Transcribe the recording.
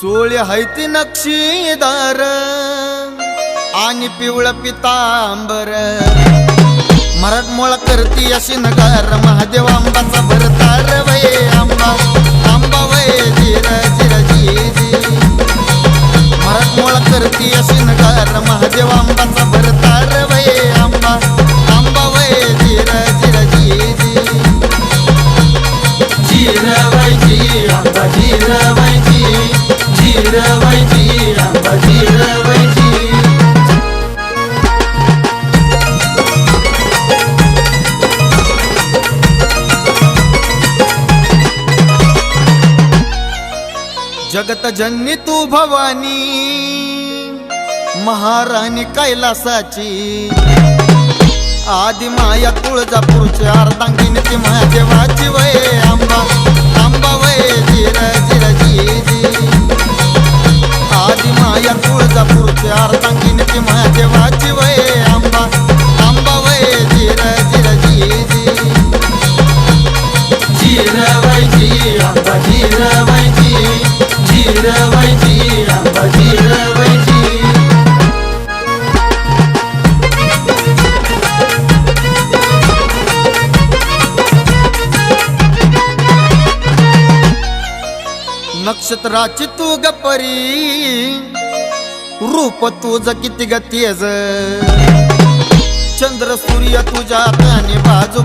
चोळी हायती नक्षीदार आणि पिवळ पितांबर. मराठमोळा करती अशी नगार महादेव आंबाचा भरतार वय आंबा आंबा वय जिर जिर जी जी मराठमोळा करती अशी नगार महादेव आंबाचा भरतार वय आंबा आंबा वय जिर जिर जी जी जिरवायची आंबा जिर जिरवायची आंबा जगत जननी तू भवानी महाराणी कैलासाची. आदि माया तुळजापूरची अर्धांगिनी ती महादेवाची वय तुळजापूरची अर्धांगिनी ती महादेवाची वय आंबा आंबा वय जिर जिर जी जी जिरवायची आंबा जिरवायची जिरवायची आंबा जिरवायची नक्षत्राची तू ग रूप तुझ किती गती चंद्र सूर्य तुझ्या आणि बाजू